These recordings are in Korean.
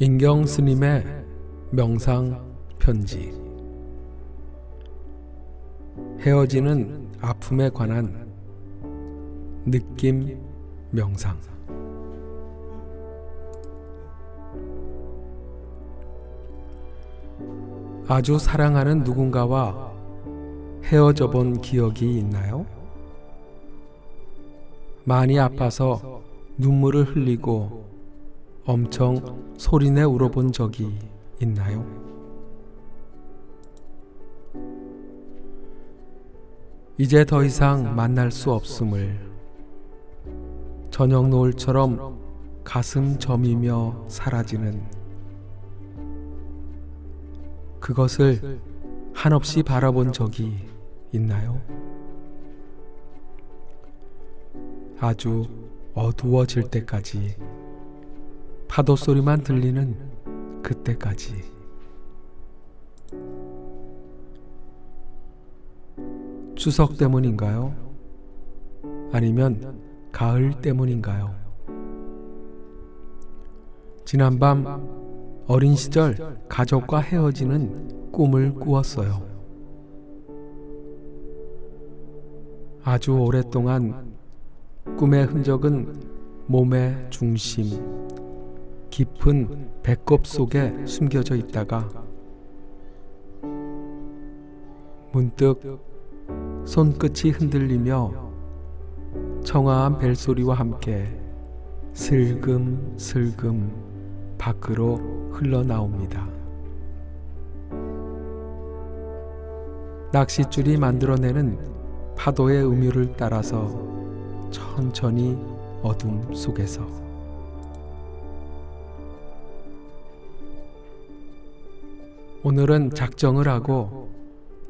인경 스님의 명상 편지 헤어지는 아픔에 관한 느낌 명상 아주 사랑하는 누군가와 헤어져 본 기억이 있나요? 많이 아파서 눈물을 흘리고 엄청 소리내 울어본 적이 있나요? 이제 더 이상 만날 수 없음을 저녁 노을처럼 가슴 저미며 사라지는 그것을 한없이 바라본 적이 있나요? 아주 어두워질 때까지 파도 소리만 들리는 그때까지 추석 때문인가요? 아니면 가을 때문인가요? 지난밤 어린 시절 가족과 헤어지는 꿈을 꾸었어요. 아주 오랫동안 꿈의 흔적은 몸의 중심, 깊은 배꼽 속에 숨겨져 있다가 문득 손끝이 흔들리며 청아한 벨소리와 함께 슬금슬금 밖으로 흘러나옵니다. 낚싯줄이 만들어내는 파도의 음유를 따라서 천천히 어둠 속에서 오늘은 작정을 하고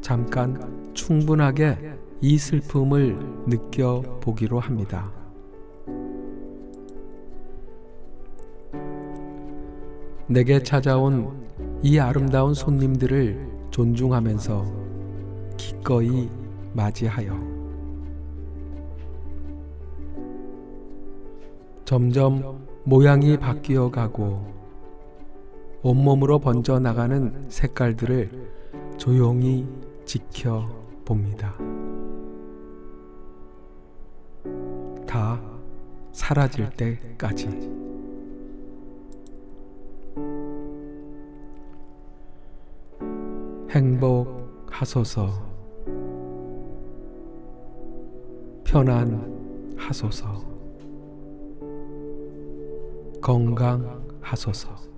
잠깐 충분하게 이 슬픔을 느껴보기로 합니다. 내게 찾아온 이 아름다운 손님들을 존중하면서 기꺼이 맞이하여 점점 모양이 바뀌어 가고 온몸으로 번져 나가는 색깔들을 조용히 지켜봅니다. 다 사라질 때까지. 행복하소서. 편안하소서. 건강하소서.